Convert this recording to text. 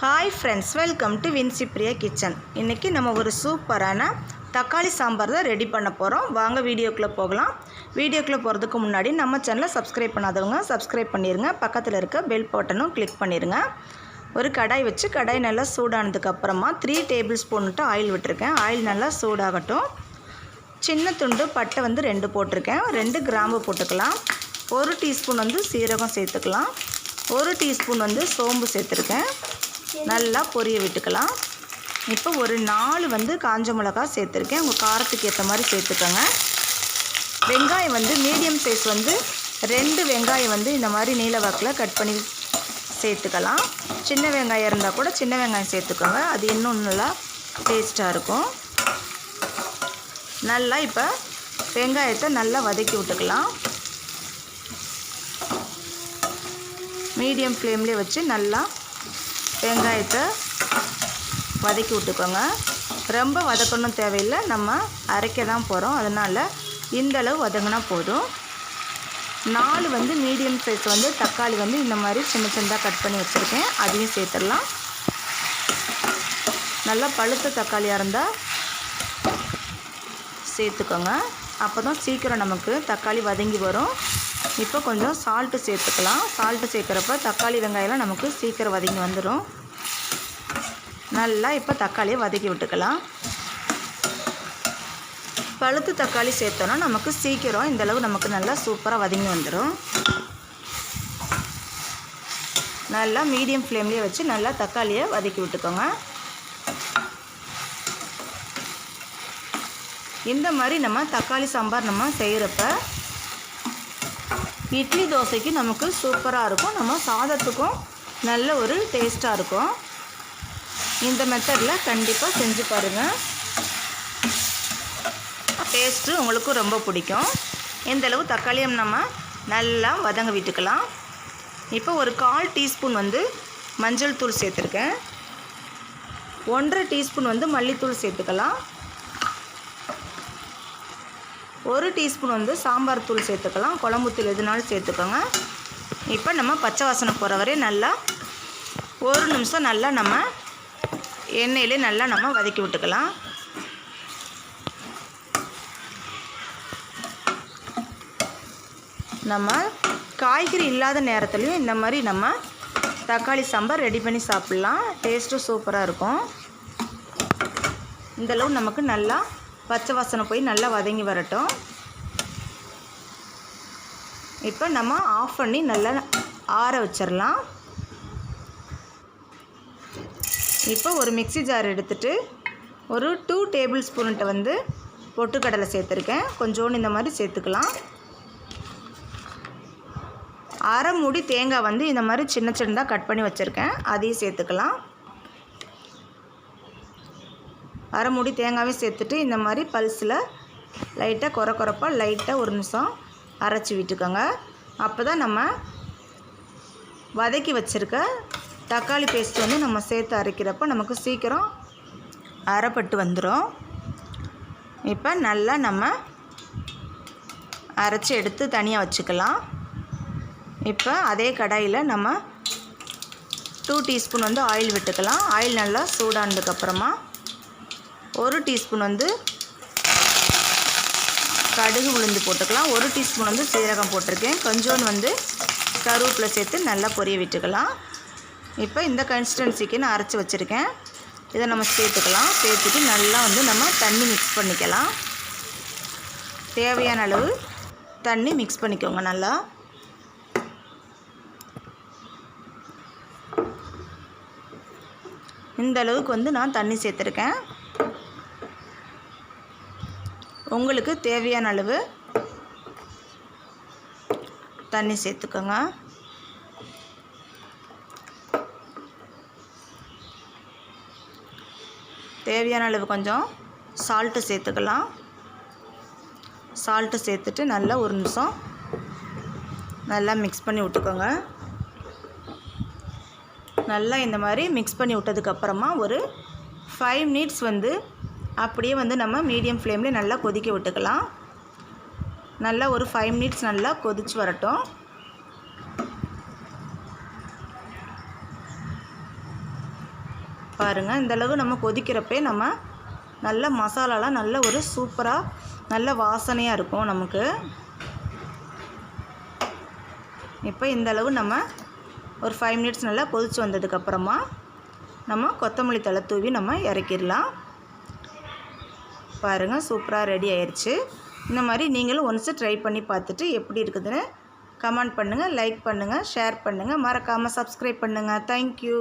Hi friends welcome to Vinsi Priya kitchen இன்றைக்கி நம்ம ஒரு சூப்பரான தக்காளி சாம்பார் தான் ரெடி பண்ண போகிறோம் வாங்க வீடியோக்குள்ளே போகலாம். வீடியோக்குள்ளே போகிறதுக்கு முன்னாடி நம்ம சேனலை சப்ஸ்கிரைப் பண்ணாதவங்க சப்ஸ்கிரைப் பண்ணிடுங்க பக்கத்தில் இருக்க பெல் பட்டனும் கிளிக் பண்ணிடுங்க ஒரு கடாய் வச்சு கடாய் நல்லா சூடானதுக்கப்புறமா த்ரீ டேபிள் ஸ்பூன்ட்டு ஆயில் விட்டுருக்கேன். ஆயில் நல்லா சூடாகட்டும். சின்ன துண்டு பட்டை வந்து ரெண்டு போட்டிருக்கேன். ரெண்டு கிராம்பு போட்டுக்கலாம். ஒரு டீஸ்பூன் வந்து சீரகம் சேர்த்துக்கலாம். ஒரு டீஸ்பூன் வந்து சோம்பு சேர்த்துருக்கேன். நல்லா பொரிய விட்டுக்கலாம். இப்போ ஒரு நாலு வந்து காஞ்ச மிளகா சேர்த்துருக்கேன். உங்கள் காரத்துக்கு ஏற்ற மாதிரி சேர்த்துக்கோங்க. வெங்காயம் வந்து மீடியம் சைஸ் வந்து ரெண்டு வெங்காயம் வந்து இந்த மாதிரி நீல வாக்கில் கட் பண்ணி சேர்த்துக்கலாம். சின்ன வெங்காயம் இருந்தால் கூட சின்ன வெங்காயம் சேர்த்துக்கோங்க. அது இன்னும் நல்லா டேஸ்ட்டாக இருக்கும். நல்லா இப்போ வெங்காயத்தை நல்லா வதக்கி விட்டுக்கலாம். மீடியம் ஃப்ளேம்லேயே வச்சு நல்லா வெங்காயத்தை வதக்கி விட்டுக்கோங்க. ரொம்ப வதக்கணும் தேவையில்லை. நம்ம அரைக்க தான் போகிறோம் அதனால் இந்த அளவு வதங்கினா போதும். நாலு வந்து மீடியம் சைஸ் வந்து தக்காளி வந்து இந்த மாதிரி சின்ன சின்னதாக கட் பண்ணி வச்சுருக்கேன். அதையும் சேர்த்துடலாம். நல்லா பழுத்த தக்காளியாக இருந்தால் சேர்த்துக்கோங்க. அப்போ தான் சீக்கிரம் நமக்கு தக்காளி வதங்கி வரும். இப்போ கொஞ்சம் சால்ட்டு சேர்த்துக்கலாம். சால்ட்டு சேர்க்குறப்ப தக்காளி வெங்காயம்லாம் நமக்கு சீக்கிரம் வதங்கி வந்துடும் நல்லா இப்போ தக்காளியை வதக்கி விட்டுக்கலாம். பழுத்து தக்காளி சேர்த்தோன்னா நமக்கு சீக்கிரம் இந்தளவு நமக்கு நல்லா சூப்பராக வதங்கி வந்துடும் நல்லா மீடியம் ஃப்ளேம்லேயே வச்சு நல்லா தக்காளியை வதக்கி விட்டுக்கோங்க. இந்த மாதிரி நம்ம தக்காளி சாம்பார் நம்ம செய்கிறப்ப இட்லி தோசைக்கு நமக்கு சூப்பராக இருக்கும். நம்ம சாதத்துக்கும் நல்ல ஒரு டேஸ்ட்டாக இருக்கும். இந்த மெத்தடில் கண்டிப்பாக செஞ்சு பாருங்கள் டேஸ்ட்டு உங்களுக்கும் ரொம்ப பிடிக்கும். இந்தளவு தக்காளியும் நம்ம நல்லா வதங்க விட்டுக்கலாம். இப்போ ஒரு கால் டீஸ்பூன் வந்து மஞ்சள் தூள் சேர்த்துருக்கேன். ஒன்றரை டீஸ்பூன் வந்து மல்லித்தூள் சேர்த்துக்கலாம். ஒரு டீஸ்பூன் வந்து சாம்பார் தூள் சேர்த்துக்கலாம். குழம்பு தூள் எதுனாலும் சேர்த்துக்கோங்க. இப்போ நம்ம பச்சை வாசனை போகிற வரையும் நல்லா ஒரு நிமிஷம் நல்லா நம்ம எண்ணெயிலே நல்லா நம்ம வதக்கி விட்டுக்கலாம். நம்ம காய்கறி இல்லாத நேரத்துலையும் இந்த மாதிரி நம்ம தக்காளி சாம்பார் ரெடி பண்ணி சாப்பிட்லாம். டேஸ்ட்டும் சூப்பராக இருக்கும். இந்தளவு நமக்கு நல்லா பச்சை வாசனை போய் நல்லா வதங்கி வரட்டும். இப்போ நம்ம ஆஃப் பண்ணி நல்லா ஆற வச்சிடலாம் இப்போ ஒரு மிக்சி ஜார் எடுத்துகிட்டு ஒரு டூ டேபிள் ஸ்பூன்கிட்ட வந்து பொட்டுக்கடலை சேர்த்துருக்கேன். கொஞ்சோண்டு இந்த மாதிரி சேர்த்துக்கலாம். அரை மூடி தேங்காய் வந்து இந்த மாதிரி சின்ன சின்னதாக கட் பண்ணி வச்சுருக்கேன். அதையும் சேர்த்துக்கலாம். அரை மூடி தேங்காயும் சேர்த்துட்டு இந்த மாதிரி பல்ஸில் லைட்டாக குறை குறைப்பாக லைட்டாக ஒரு நிமிஷம் அரைச்சி விட்டுக்கோங்க. அப்போ தான் நம்ம வதக்கி வச்சுருக்க தக்காளி பேஸ்ட் வந்து நம்ம சேர்த்து அரைக்கிறப்ப நமக்கு சீக்கிரம் அரைப்பட்டு வந்துடும் இப்போ நல்லா நம்ம அரைச்சி எடுத்து தனியாக வச்சுக்கலாம். இப்போ அதே கடாயில் நம்ம டூ டீஸ்பூன் வந்து ஆயில் விட்டுக்கலாம். ஆயில் நல்லா சூடானதுக்கப்புறமா ஒரு டீஸ்பூன் வந்து கடுகு உளுந்து போட்டுக்கலாம். ஒரு டீஸ்பூன் வந்து சீரகம் போட்டிருக்கேன். கொஞ்சோன் வந்து கருவேப்பிலை சேர்த்து நல்லா பொரிய விட்டுக்கலாம். இப்போ இந்த கன்சிஸ்டன்சிக்கு நான் அரைச்சி வச்சுருக்கேன். இதை நம்ம சேர்த்துக்கலாம். சேர்த்துட்டு நல்லா வந்து நம்ம தண்ணி மிக்ஸ் பண்ணிக்கலாம். தேவையான அளவு தண்ணி மிக்ஸ் பண்ணிக்கோங்க நல்லா. இந்த அளவுக்கு வந்து நான் தண்ணி சேர்த்துருக்கேன். உங்களுக்கு தேவையான அளவு தண்ணி சேர்த்துக்கோங்க. தேவையான அளவு கொஞ்சம் சால்ட்டு சேர்த்துக்கலாம். சால்ட்டு சேர்த்துட்டு நல்லா ஒரு நிமிஷம் நல்லா மிக்ஸ் பண்ணி விட்டுக்கோங்க. நல்லா இந்த மாதிரி மிக்ஸ் பண்ணி விட்டதுக்கப்புறமா ஒரு ஃபைவ் மினிட்ஸ் வந்து அப்படியே வந்து நம்ம மீடியம் ஃப்ளேமில் நல்லா கொதிக்க விட்டுக்கலாம். நல்லா ஒரு ஃபைவ் மினிட்ஸ் நல்லா கொதிச்சு வரட்டும். பாருங்கள் இந்தளவு நம்ம கொதிக்கிறப்பே நம்ம நல்ல மசாலாலாம் நல்ல ஒரு சூப்பராக நல்ல வாசனையாக இருக்கும் நமக்கு. இப்போ இந்த அளவு நம்ம ஒரு ஃபைவ் மினிட்ஸ் நல்லா கொதித்து வந்ததுக்கப்புறமா நம்ம கொத்தமல்லி தழை தூவி நம்ம இறக்கிடலாம். பாருங்கள் சூப்பராக ரெடி ஆயிடுச்சு இந்த மாதிரி நீங்களும் ஒன்ஸு ட்ரை பண்ணி பார்த்துட்டு எப்படி இருக்குதுன்னு கமெண்ட் பண்ணுங்கள் லைக் பண்ணுங்கள் ஷேர் பண்ணுங்கள் மறக்காமல் சப்ஸ்கிரைப் பண்ணுங்கள் தேங்க்யூ